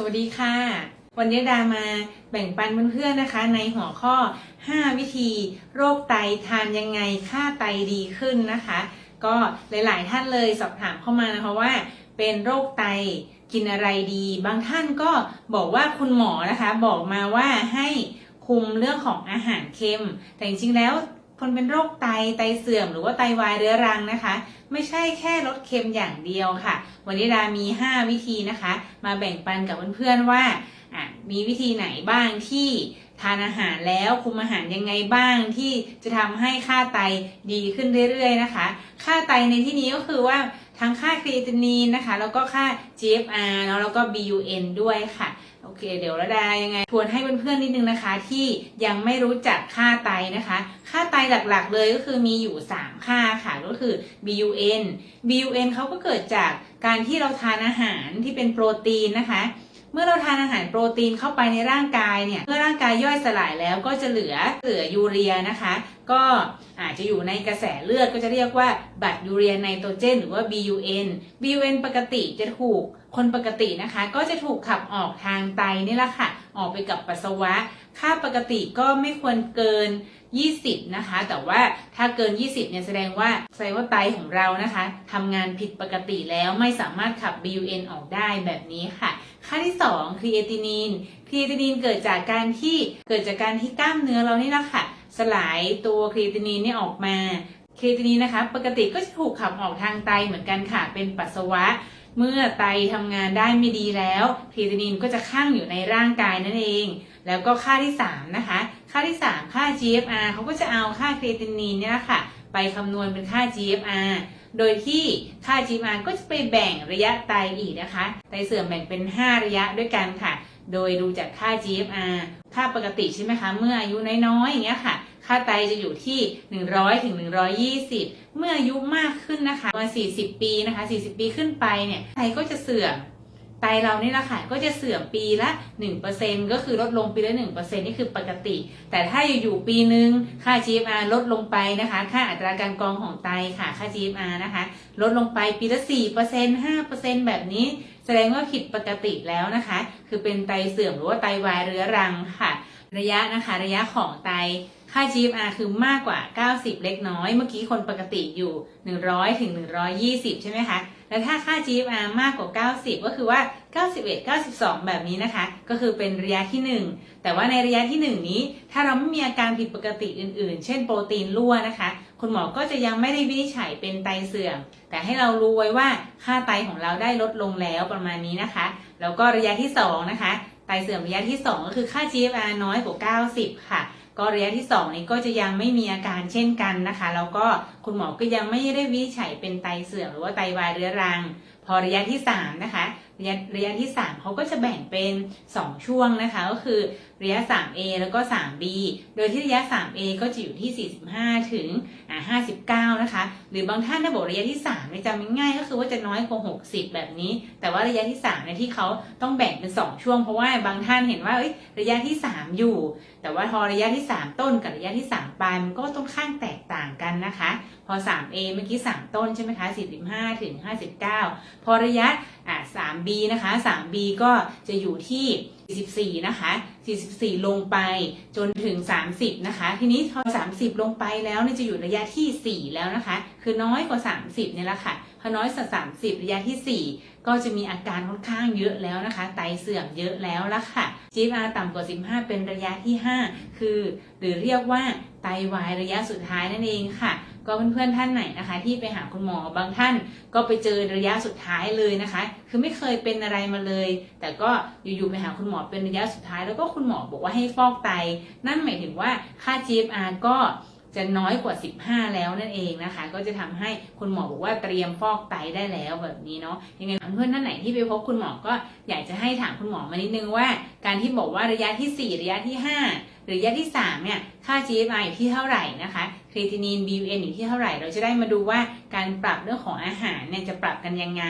สวัสดีค่ะ วันนี้ดามาแบ่งปันเพื่อนๆนะคะ ในหัวข้อ 5 วิธีโรคไตทานยังไงค่าไตดีขึ้นนะคะ ก็หลายๆท่านเลยสอบถามเข้ามานะคะว่า เป็นโรคไตกินอะไรดี บางท่านก็บอกว่าคุณหมอนะคะ บอกมาว่าให้คุมเรื่องของอาหารเค็ม แต่จริงๆแล้ว คนเป็นโรคไตไตเสื่อมหรือว่าไตวายเรื้อรังนะคะ ไม่ใช่แค่ลดเค็มอย่างเดียวค่ะ วันนี้ดามี 5 วิธีนะคะ มาแบ่งปันกับเพื่อนๆว่ามีวิธีไหนบ้างที่ทานอาหารแล้วคุมอาหารยังไงบ้างที่จะทำให้ค่าไตดีขึ้นเรื่อยๆนะคะ ค่าไตในที่นี้ก็คือว่า ทั้งค่าครีตินีนนะคะ แล้วก็ค่า GFR เนาะแล้วก็ BUN ด้วยค่ะโอเค เดี๋ยวระดายังไง ทวนให้เพื่อนๆนิดนึงนะคะ ที่ยังไม่รู้จักค่าไตนะคะ ค่าไตหลักๆเลยก็คือมีอยู่ 3 ค่าค่ะก็คือ BUN BUN เขาก็เกิดจากการที่เราทานอาหารที่เป็นโปรตีนนะคะ เมื่อเราทานอาหารโปรตีนเข้าไปในร่างกายเนี่ย เมื่อร่างกายย่อยสลายแล้วก็จะเหลือเหลือยูเรียนะคะ ก็อาจจะอยู่ในกระแสเลือดก็จะเรียกว่าบัตรยูเรียไนโตรเจน หรือว่า BUN BUN ปกติจะถูกคนปกตินะคะ ก็จะถูกขับออกทางไตนี่แหละค่ะ ออกไปกับปัสสาวะ ค่าปกติก็ไม่ควรเกิน 20 นะคะ แต่ว่าถ้าเกิน 20 เนี่ยแสดงว่าแสดงว่าไตของเรานะคะทำงานผิดปกติแล้วไม่สามารถขับ BUN ออกได้แบบนี้ค่ะ ค่าที่ 2 ครีเอตินีน ครีเอตินีนเกิดจากการที่เกิดจากการที่กล้ามเนื้อเรานี่แหละค่ะ สลายตัวครีตินีนนี่ออกมาครีตินีนนะคะ ปกติก็จะถูกขับออกทางไตเหมือนกันค่ะ เป็นปัสสาวะ เมื่อไตทำงานได้ไม่ดีแล้วครีตินีนก็จะค้างอยู่ในร่างกายนั่นเอง แล้วก็ค่าที่ 3 นะคะ ค่าที่ 3 ค่า GFR เขาก็จะเอาค่าครีตินีนเนี่ยแหละค่ะ ไปคำนวณเป็นค่า GFR โดยที่ค่า GFR ก็จะไปแบ่งระยะไตอีกนะคะ ไตเสื่อมแบ่งเป็น 5 ระยะด้วยกันค่ะ โดยดูจากค่า GFR ค่าปกติใช่ไหมคะ เมื่ออายุน้อยๆอย่างเงี้ยค่ะ ค่าไตจะอยู่ที่ 100ถึง120 เมื่ออายุมากขึ้นนะคะประมาณ40 ปีนะคะ 40 ปีขึ้นไปเนี่ย ไตก็จะเสื่อม ไตเรานี่แหละค่ะก็จะเสื่อมปีละ 1%ก็คือลดลงปีละ 1%นี่คือปกติ แต่ถ้าอยู่ๆปีหนึ่งค่า GFR ลดลงไปนะคะ ค่าอัตราการกรองของไตค่ะ ค่า GFR นะคะ ลดลงไปปีละ 4% 5%แบบนี้ แสดงว่าผิดปกติแล้วนะคะ คือเป็นไตเสื่อมหรือว่าไตวายเรื้อรังค่ะ ระยะนะคะ ระยะของไต ค่า GFR คือมากกว่า 90 เล็กน้อย เมื่อกี้คนปกติอยู่ 100 ถึง 120 ใช่ไหมคะ แล้วถ้าค่า GFR มากกว่า 90 ก็คือว่า 91 92 แบบนี้นะคะ ก็คือเป็นระยะที่ 1 แต่ว่าในระยะที่ 1 นี้ ถ้าเราไม่มีอาการผิดปกติอื่นๆ เช่นโปรตีนรั่วนะคะ คุณหมอก็จะยังไม่ได้วินิจฉัยเป็นไตเสื่อม แต่ให้เรารู้ไว้ว่าค่าไตของเราได้ลดลงแล้วประมาณนี้นะคะ แล้วก็ระยะที่ 2 นะคะ ไตเสื่อมระยะที่ 2 ก็คือค่า GFR น้อยกว่า 90 ค่ะ ก็ระยะที่ 2 นี้ก็จะยังไม่มีอาการเช่นกันนะคะแล้วก็คุณหมอก็ยังไม่ได้วิจฉัยเป็นไตเสื่อมหรือว่าไตวายเรื้อรัง พอระยะที่ 3 นะคะระยะระยะที่ 3เขาก็จะแบ่งเป็น 2 ช่วงนะคะ ก็คือ ระยะ 3A แล้วก็ 3B โดยที่ระยะ 3A ก็จะอยู่ที่ 45 ถึงอ่า59 นะคะ หรือบางท่านถ้าบอกระยะที่ 3เนี่ยจำง่ายก็คือว่าจะน้อยกว่า 60 แบบนี้ แต่ว่าระยะที่3เนี่ยที่เขาต้องแบ่งเป็น 2 ช่วง เพราะว่าบางท่านเห็นว่าระยะที่ 3 อยู่ แต่ว่าพอระยะที่ 3 ต้นกับระยะที่ 3 ปลายมันก็ต้องข้างแตกต่างกันนะคะ พอ 3A เมื่อกี้ 3 ต้นใช่ไหมคะ 45 ถึง 59 พอระยะอ่า 3B นะคะ 3B ก็จะอยู่ที่ 44 นะคะ 44 ลงไปจนถึง 30 นะคะ ทีนี้พอ 30 ลงไปแล้วเนี่ยจะอยู่ระยะที่ 4 แล้วนะคะ คือน้อยกว่า 30 เนี่ยแหละค่ะ พอน้อยกว่า 30 ระยะที่ 4 ก็จะมีอาการค่อนข้างเยอะแล้วนะคะ ไตเสื่อมเยอะแล้วละค่ะ GFR ต่ำกว่า 15 เป็นระยะที่ 5 คือ หรือเรียกว่าไตวายระยะสุดท้ายนั่นเองค่ะ ก็เพื่อนๆท่านไหนนะคะ ที่ไปหาคุณหมอบางท่านก็ไปเจอระยะสุดท้ายเลยนะคะ คือไม่เคยเป็นอะไรมาเลย แต่ก็อยู่ๆไปหาคุณหมอเป็นระยะสุดท้าย แล้วก็คุณหมอบอกว่าให้ฟอกไต นั่นหมายถึงว่าค่า GFR ก็จะน้อยกว่า 15 แล้วนั่นเองนะคะ ก็จะทำให้คุณหมอบอกว่าเตรียมฟอกไตได้แล้วแบบนี้เนาะยังไงเพื่อนท่านไหนที่ไปพบคุณหมอก็อยากจะให้ถามคุณหมอมานิดนึงว่า การที่บอกว่าระยะที่ 4 ระยะที่ 5 หรือระยะที่ 3 เนี่ย ค่า GFR อยู่ที่เท่าไหร่นะคะ รีตินีน BUN อยู่ที่เท่าไหร่ เราจะได้มาดูว่าการปรับเรื่องของอาหารเนี่ยจะปรับกันยังไง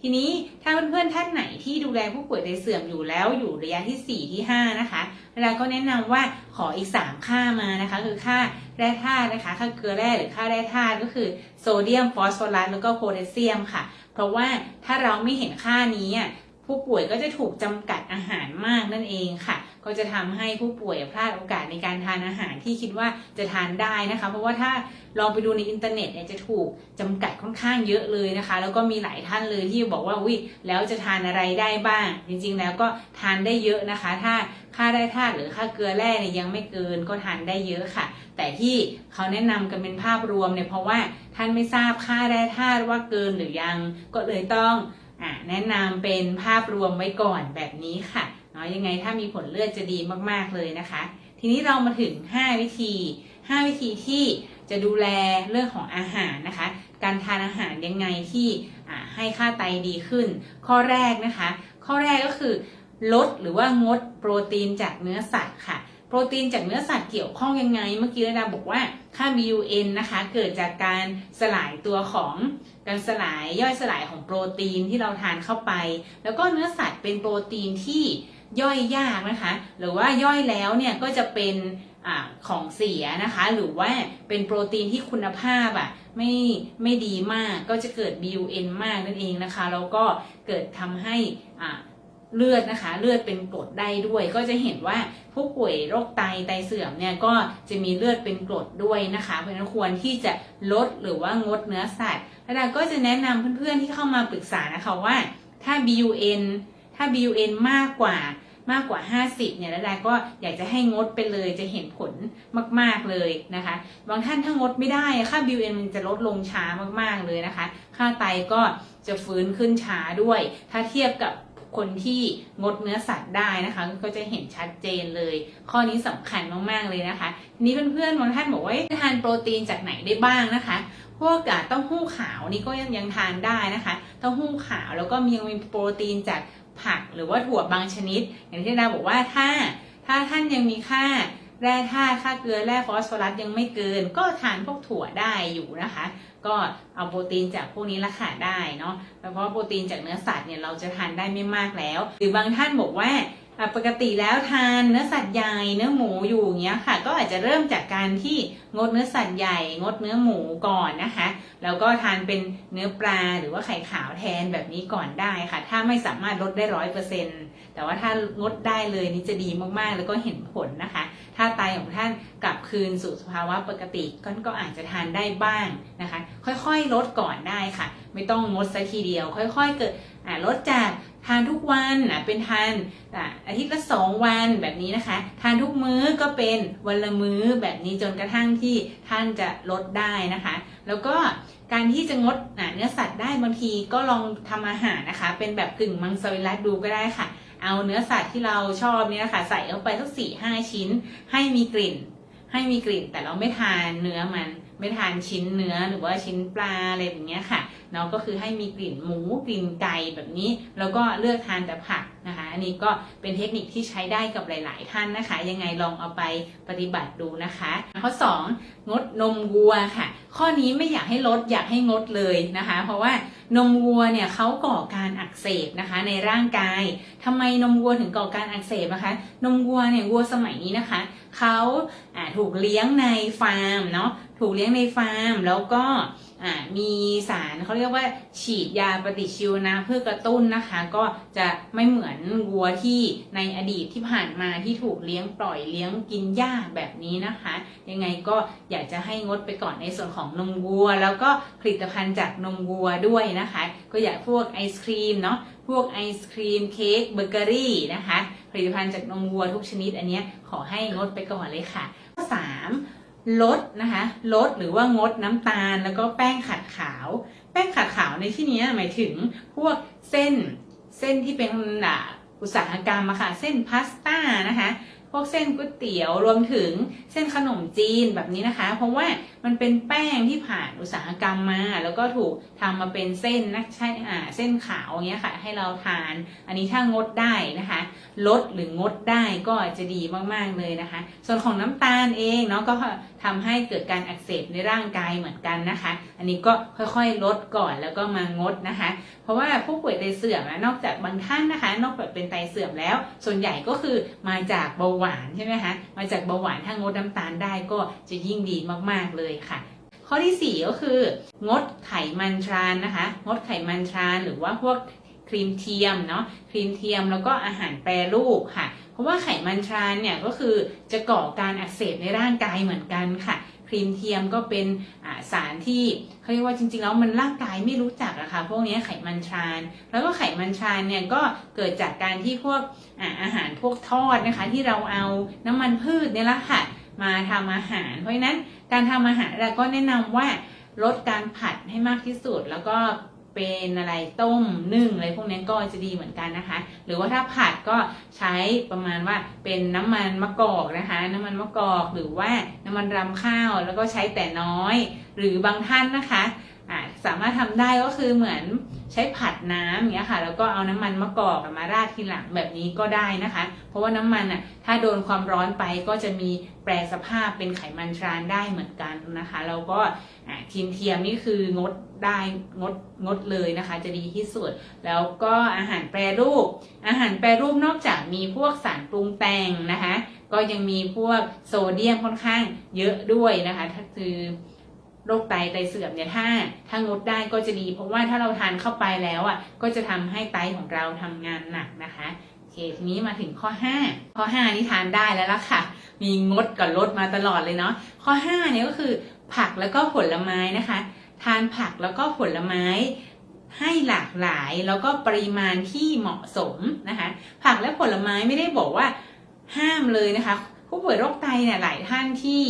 ทีนี้ถ้าเพื่อนๆท่านไหนที่ดูแลผู้ป่วยไตเสื่อมอยู่แล้วอยู่ระยะที่ 4 ที่ 5 นะคะเราก็แนะนำว่าขออีก 3 ค่ามานะคะ คือค่าแร่ธาตุนะคะค่าเกลือแร่หรือค่าแร่ธาตุก็คือโซเดียมฟอสฟอรัสแล้วก็โพแทสเซียมค่ะ เพราะว่าถ้าเราไม่เห็นค่านี้อะผู้ป่วยก็จะถูกจำกัดอาหารมากนั่นเองค่ะ ก็จะทำให้ผู้ป่วยพลาดโอกาสในการทานอาหารที่คิดว่าจะทานได้นะคะ เพราะว่าถ้าลองไปดูในอินเทอร์เน็ตเนี่ยจะถูกจำกัดค่อนข้างเยอะเลยนะคะ แล้วก็มีหลายท่านเลยที่บอกว่าวิแล้วจะทานอะไรได้บ้าง จริงๆ แล้วก็ทานได้เยอะนะคะ ถ้าค่าได้ธาตุหรือค่าเกลือแร่เนี่ยยังไม่เกินก็ทานได้เยอะค่ะ แต่ที่เขาแนะนำกันเป็นภาพรวมเนี่ยเพราะว่าท่านไม่ทราบค่าแร่ธาตุว่าเกินหรือยังก็เลยต้องอแนะนำเป็นภาพรวมไว้ก่อนแบบนี้ค่ะ นาะยังไงถ้ามีผลเลือดจะดีมากๆเลยนะคะ ทีนี้เรามาถึง 5 วิธี 5 วิธีที่จะดูแลเรื่องของอาหารนะคะ การทานอาหารยังไงที่ให้ค่าไตดีขึ้น ข้อแรกนะคะ ข้อแรกก็คือ ลดหรือว่างดโปรตีนจากเนื้อสัตว์ค่ะ โปรตีนจากเนื้อสัตว์เกี่ยวข้องยังไง เมื่อกี้ระดาบอกว่าค่า BUN นะคะ เกิดจากการสลายตัวของการสลายย่อยสลายของโปรตีนที่เราทานเข้าไป แล้วก็เนื้อสัตว์เป็นโปรตีนที่ ย่อยยากนะคะ หรือว่าย่อยแล้วเนี่ยก็จะเป็นอของเสียนะคะ หรือว่าเป็นโปรตีนที่คุณภาพอะไม่ไม่ดีมากก็จะเกิด BUN มากนั่นเองนะคะ แล้วก็เกิดทำให้อ่าเลือดนะคะเลือดเป็นกรดได้ด้วย ก็จะเห็นว่าผู้ป่วยโรคไตไตเสื่อมเนี่ยก็จะมีเลือดเป็นกรดด้วยนะคะ เพราะฉะนั้นควรที่จะลดหรือว่างดเนื้อสัตว์แล้วเราก็จะแนะนำเพื่อนๆที่เข้ามาปรึกษานะคะว่าถ้า BUN ถ้า BUN มากกว่ามากกว่า 50 เนี่ยแล้วดาก็อยากจะให้งดไปเลยจะเห็นผลมาก ๆ เลยนะคะ บางท่านถ้างดไม่ได้ ค่า BUN มันจะลดลงช้ามาก ๆ เลยนะคะ ค่าไตก็จะฟื้นขึ้นช้าด้วย ถ้าเทียบกับคนที่งดเนื้อสัตว์ได้นะคะ ก็จะเห็นชัดเจนเลย ข้อนี้สำคัญมาก ๆ เลยนะคะทีนี้เพื่อนๆบางท่านบอกว่าจะทานโปรตีนจากไหนได้บ้างนะคะพวกอะเต้าหู้ขาวนี่ก็ยังยังทานได้นะคะ เต้าหู้ขาวแล้วก็ยังมีโปรตีนจาก ผักหรือว่าถั่วบางชนิด อย่างที่ดาบอกว่าถ้าถ้าท่านยังมีค่าแร่ธาตุค่าเกลือแร่ฟอสฟอรัสยังไม่เกิน ก็ทานพวกถั่วได้อยู่นะคะ ก็เอาโปรตีนจากพวกนี้ละค่ะได้เนาะเพราะโปรตีนจากเนื้อสัตว์เนี่ยเราจะทานได้ไม่มากแล้ว หรือบางท่านบอกว่า ปกติแล้วทานเนื้อสัตว์ใหญ่เนื้อหมูอยู่อย่างเงี้ยค่ะ ก็อาจจะเริ่มจากการที่งดเนื้อสัตว์ใหญ่ งดเนื้อหมูก่อนนะคะ แล้วก็ทานเป็นเนื้อปลาหรือว่าไข่ขาวแทนแบบนี้ก่อนได้ค่ะ ถ้าไม่สามารถลดได้ร้อยเปอร์เซ็นต์แต่ว่าถ้างดได้เลยนี่จะดีมากๆ แล้วก็เห็นผลนะคะ ถ้าไตของท่านกลับคืนสู่สภาวะปกติก็ก็อาจจะทานได้บ้างนะคะ ค่อยๆลดก่อนได้ค่ะ ไม่ต้องงดซะทีเดียว ค่อย ๆ เกิด ลดจากทานทุกวันอะเป็นทานอะอาทิตย์ละสองวันแบบนี้นะคะ ทานทุกมื้อก็เป็นวันละมื้อแบบนี้จนกระทั่งที่ท่านจะลดได้นะคะ แล้วก็การที่จะงดะเนื้อสัตว์ได้บางทีก็ลองทำอาหารนะคะ เป็นแบบกึ่งมังสวิรัตดูก็ได้ค่ะ เอาเนื้อสัตว์ที่เราชอบเนี่ยนะคะใส่เข้าไปสักสี่ห้าชิ้น ให้มีกลิ่น ให้มีกลิ่นแต่เราไม่ทานเนื้อมัน ไม่ทานชิ้นเนื้อหรือว่าชิ้นปลาอะไรแบบเนี้ยค่ะเนาะก็คือให้มีกลิ่นหมูกลิ่นไก่แบบนี้ แล้วก็เลือกทานแต่ผักนะคะ อันนี้ก็เป็นเทคนิคที่ใช้ได้กับหลาย ๆ ท่านนะคะ ยังไงลองเอาไปปฏิบัติดูนะคะ ข้อ 2 งดนมวัวค่ะ ข้อนี้ไม่อยากให้ลดอยากให้งดเลยนะคะ เพราะว่า นมวัวเนี่ยเขาก่อการอักเสบนะคะ ในร่างกายทำไมนมวัวถึงก่อการอักเสบนะคะ นมวัวเนี่ยวัวสมัยนี้นะคะเขาอ่าถูกเลี้ยงในฟาร์มเนาะถูกเลี้ยงในฟาร์มแล้วก็ อ่ามีสารเขาเรียกว่าฉีดยาปฏิชีวนะเพื่อกระตุ้นนะคะ ก็จะไม่เหมือนวัวที่ในอดีตที่ผ่านมาที่ถูกเลี้ยงปล่อยเลี้ยงกินหญ้าแบบนี้นะคะ ยังไงก็อยากจะให้งดไปก่อนในส่วนของนมวัว แล้วก็ผลิตภัณฑ์จากนมวัวด้วยนะคะ ก็อยากพวกไอศครีมเนาะพวกไอศครีมเค้กเบเกอรี่นะคะ ผลิตภัณฑ์จากนมวัวทุกชนิดอันนี้ขอให้งดไปก่อนเลยค่ะข้อสาม ลดนะคะลดหรือว่างดน้ำตาลแล้วก็แป้งขัดขาว แป้งขัดขาวในที่นี้หมายถึงพวกเส้นเส้นที่เป็นอุตสาหกรรมอะค่ะเส้นพาสต้านะคะ พวกเส้นก๋วยเตี๋ยวรวมถึงเส้นขนมจีนแบบนี้นะคะ เพราะว่ามันเป็นแป้งที่ผ่านอุตสาหกรรมมา แล้วก็ถูกทำมาเป็นเส้นนะใช่อ่าเส้นขาวอย่างเงี้ยค่ะ ให้เราทาน อันนี้ถ้างดได้นะคะ ลดหรืองดได้ก็จะดีมากๆเลยนะคะ ส่วนของน้ำตาลเองเนาะก็ทำให้เกิดการอักเสบในร่างกายเหมือนกันนะคะ อันนี้ก็ค่อยๆลดก่อนแล้วก็มางดนะคะ ราะว่าผู้ป่วยไตเสื่อมนะนอกจากบางท่านนะคะ นอกจากเป็นไตเสื่อมแล้ว ส่วนใหญ่ก็คือมาจากเบาหวานใช่ไหมคะมาจากเบาหวานถ้างดน้ำตาลได้ก็จะยิ่งดีมากๆเลยค่ะข้อที่ 4 ก็คือ งดไขมันทรานนะคะ งดไขมันทรานหรือว่าพวกครีมเทียมเนาะครีมเทียมแล้วก็อาหารแปรรูปค่ะ เพราะว่าไขมันทรานเนี่ยก็คือจะก่อการอักเสบในร่างกายเหมือนกันค่ะ ครีมเทียมก็เป็นสารที่เขาเรียกว่าจริงๆแล้วมันร่างกายไม่รู้จักอะค่ะพวกนี้ไขมันทราน แล้วก็ไขมันทรานเนี่ยก็เกิดจากการที่พวกอาอาหารพวกทอดนะคะ ที่เราเอาน้ำมันพืชเนี่ยละค่ะมาทำอาหาร เพราะฉะนั้นการทำอาหารเราก็แนะนำว่าลดการผัดให้มากที่สุดแล้วก็ เป็นอะไรต้มนึ่งอะไรพวกนี้ก็จะดีเหมือนกันนะคะ หรือว่าถ้าผัดก็ใช้ประมาณว่าเป็นน้ำมันมะกอกนะคะ น้ำมันมะกอกหรือว่าน้ำมันรำข้าวแล้วก็ใช้แต่น้อย หรือบางท่านนะคะ อ่าสามารถทำได้ก็คือเหมือนใช้ผัดน้ำอย่างเงี้ยค่ะ แล้วก็เอาน้ำมันมะกอกมาราดทีหลังแบบนี้ก็ได้นะคะ เพราะว่าน้ำมันอะถ้าโดนความร้อนไปก็จะมีแปรสภาพเป็นไขมันทรานได้เหมือนกันนะคะแล้วก็ทีมเทียมนี่คืองดได้งดงดเลยนะคะ จะดีที่สุด แล้วก็อาหารแปรรูป อาหารแปรรูปนอกจากมีพวกสารปรุงแต่งนะคะ ก็ยังมีพวกโซเดียมค่อนข้างเยอะด้วยนะคะ ถ้าคือ โรคไตไตเสื่อมเนี่ยถ้าถ้างดได้ก็จะดี เพราะว่าถ้าเราทานเข้าไปแล้วอะก็จะทำให้ไตของเราทำงานหนักนะคะโอเคทีนี้มาถึงข้อ 5 ข้อ 5 นี่ทานได้แล้วล่ะค่ะ มีงดกับลดมาตลอดเลยเนาะข้อ5เนี่ยก็คือผักแล้วก็ผลไม้นะคะ ทานผักแล้วก็ผลไม้ให้หลากหลายแล้วก็ปริมาณที่เหมาะสมนะคะ ผักและผลไม้ไม่ได้บอกว่าห้ามเลยนะคะ ผู้ป่วยโรคไตเนี่ยหลายท่านที่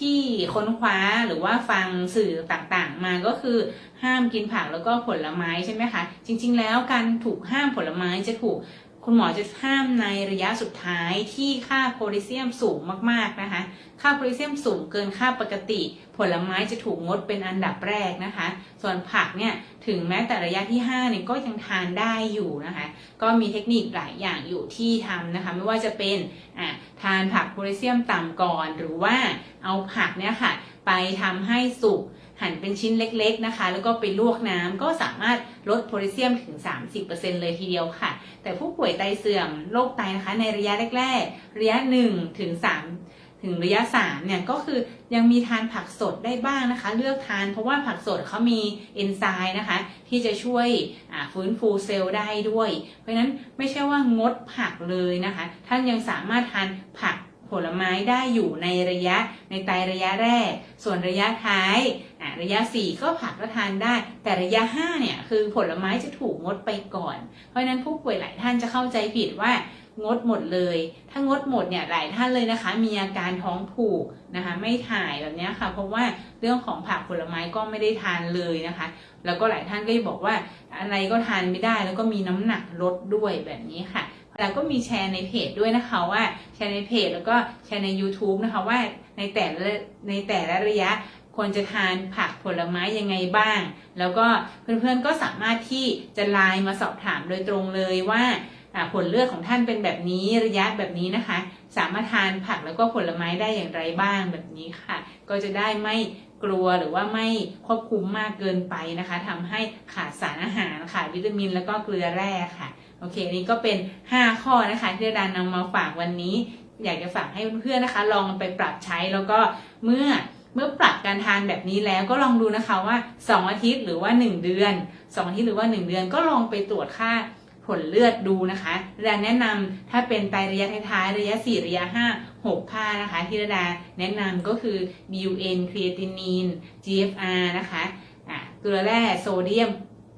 ที่ค้นคว้าหรือว่าฟังสื่อต่างๆ มาก็คือห้ามกินผักแล้วก็ผลไม้ใช่ไหมคะ จริง ๆ แล้วการถูกห้ามผลไม้จะถูก คุณหมอจะห้ามในระยะสุดท้ายที่ค่าโพแทสเซียมสูงมากๆนะคะ ค่าโพแทสเซียมสูงเกินค่าปกติ ผลไม้จะถูกงดเป็นอันดับแรกนะคะ ส่วนผักเนี่ยถึงแม้แต่ระยะที่5เนี่ยก็ยังทานได้อยู่นะคะ ก็มีเทคนิคหลายอย่างอยู่ที่ทำนะคะ ไม่ว่าจะเป็นอะทานผักโพแทสเซียมต่ำก่อน หรือว่าเอาผักเนี่ยค่ะไปทำให้สุก หั่นเป็นชิ้นเล็กๆนะคะ แล้วก็ไปลวกน้ำก็สามารถลดโพแทสเซียมถึง 30%เลยทีเดียวค่ะ แต่ผู้ป่วยไตเสื่อมโรคไตนะคะ ในระยะแรกๆ ระยะ1ถึง3ถึงระยะ3เนี่ยก็คือยังมีทานผักสดได้บ้างนะคะ เลือกทานเพราะว่าผักสดเขามีเอนไซม์นะคะ ที่จะช่วยฟื้นฟูเซลล์ได้ด้วย เพราะฉะนั้นไม่ใช่ว่างดผักเลยนะคะ ท่านยังสามารถทานผักผลไม้ได้อยู่ในระยะในไตระยะแรก ส่วนระยะท้าย ระยะ 4 ก็ผักก็ทานได้ แต่ระยะ5เนี่ยคือผลไม้จะถูกงดไปก่อน เพราะนั้นผู้ป่วยหลายท่านจะเข้าใจผิดว่างดหมดเลย ถ้างดหมดเนี่ยหลายท่านเลยนะคะ มีอาการท้องผูกนะคะ ไม่ถ่ายแบบนี้ค่ะ เพราะว่าเรื่องของผักผลไม้ก็ไม่ได้ทานเลยนะคะ แล้วก็หลายท่านก็บอกว่าอะไรก็ทานไม่ได้ แล้วก็มีน้ำหนักลดด้วยแบบนี้ค่ะ แล้วก็มีแชร์ในเพจด้วยนะคะว่าแชร์ในเพจแล้วก็แชร์ใน YouTube นะคะว่าในแต่ละในแต่ละระยะ ควรจะทานผักผลไม้ยังไงบ้าง แล้วก็เพื่อนๆก็สามารถที่จะไลน์มาสอบถามโดยตรงเลยว่าผลเลือดของท่านเป็นแบบนี้ระยะแบบนี้นะคะ สามารถทานผักแล้วก็ผลไม้ได้อย่างไรบ้างแบบนี้ค่ะ ก็จะได้ไม่กลัวหรือว่าไม่ควบคุมมากเกินไปนะคะทำให้ขาดสารอาหารขาดวิตามินแล้วก็เกลือแร่ค่ะโอเคนี่ก็เป็น 5 ข้อนะคะ ที่ดานนำมาฝากวันนี้ อยากจะฝากให้เพื่อนๆนะคะ ลองไปปรับใช้แล้วก็เมื่อ เมื่อปรับการทานแบบนี้แล้วก็ลองดูนะคะว่า 2 อาทิตย์หรือว่า 1 เดือน 2 อาทิตย์หรือว่า 1 เดือนก็ลองไปตรวจค่าผลเลือดดูนะคะดาแนะนำถ้าเป็นไตระยะท้ายระยะ 4 ระยะ 5 6ค่านะคะ ที่ดาแนะนำก็คือ BUN ครีเอตินีน GFR นะคะอะเกลือแร่โซเดียม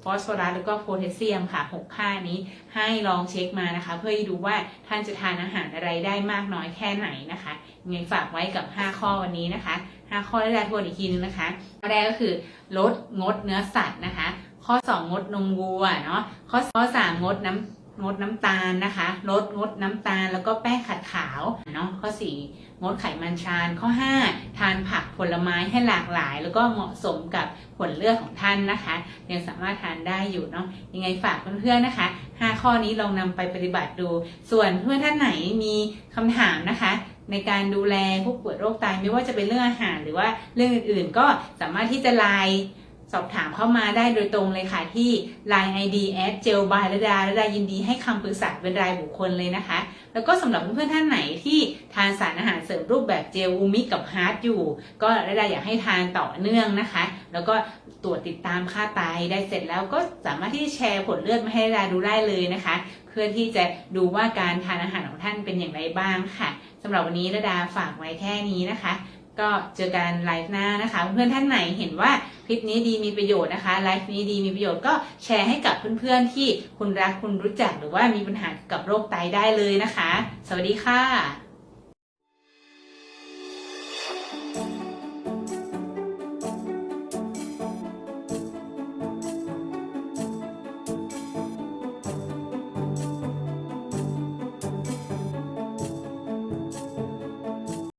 ฟอสฟอรัสแล้วก็โพแทสเซียมค่ะ6ค่านี้ให้ลองเช็คมานะคะ เพื่อให้ดูว่าท่านจะทานอาหารอะไรได้มากน้อยแค่ไหนนะคะยังไงฝากไว้กับ 5 ข้อวันนี้นะคะ 5 ข้อแรกทวนอีกทีนึงนะคะข้อแรกก็คือลดงดเนื้อสัตว์นะคะ ข้อ 2 งดนมวัวเนาะข้อข้อ3งดน้ำ งดน้ำตาลนะคะ ลดงดน้ำตาลแล้วก็แป้งขัดขาวเนาะข้อ 4 งดไขมันทานข้อ 5 ทานผักผลไม้ให้หลากหลาย แล้วก็เหมาะสมกับผลเลือดของท่านนะคะยังสามารถทานได้อยู่เนาะยังไงฝากเพื่อนๆนะคะ 5 ข้อนี้ลองนำไปปฏิบัติดู ส่วนเพื่อนท่านไหนมีคำถามนะคะในการดูแลผู้ป่วยโรคไตไม่ว่าจะเป็นเรื่องอาหารหรือว่าเรื่องอื่นๆ ก็สามารถที่จะไลน์ สอบถามเข้ามาได้โดยตรงเลยค่ะที่ Line ID at g e l by ระดาระดายินดีให้คำปรึกษาเป็นรายบุคคลเลยนะคะ แล้วก็สำหรับเพื่อนๆท่านไหนที่ทานสารอาหารเสริมรูปแบบเจลอูมิกับฮาร์ดอยู่ ก็ระดาอยากให้ทานต่อเนื่องนะคะ แล้วก็ตรวจติดตามค่าไตได้เสร็จแล้วก็สามารถที่จะแชร์ผลเลือดมาให้ระดาดูได้เลยนะคะ เพื่อที่จะดูว่าการทานอาหารของท่านเป็นอย่างไรบ้างค่ะสำหรับวันนี้ระดาฝากไว้แค่นี้นะคะ ก็เจอกันไลฟ์หน้านะคะ เพื่อนๆท่านไหนเห็นว่าคลิปนี้ดีมีประโยชน์นะคะไลฟ์นี้ดีมีประโยชน์ก็แชร์ให้กับเพื่อนๆที่คุณรักคุณรู้จักหรือว่ามีปัญหากับโรคไตได้เลยนะคะ สวัสดีค่ะ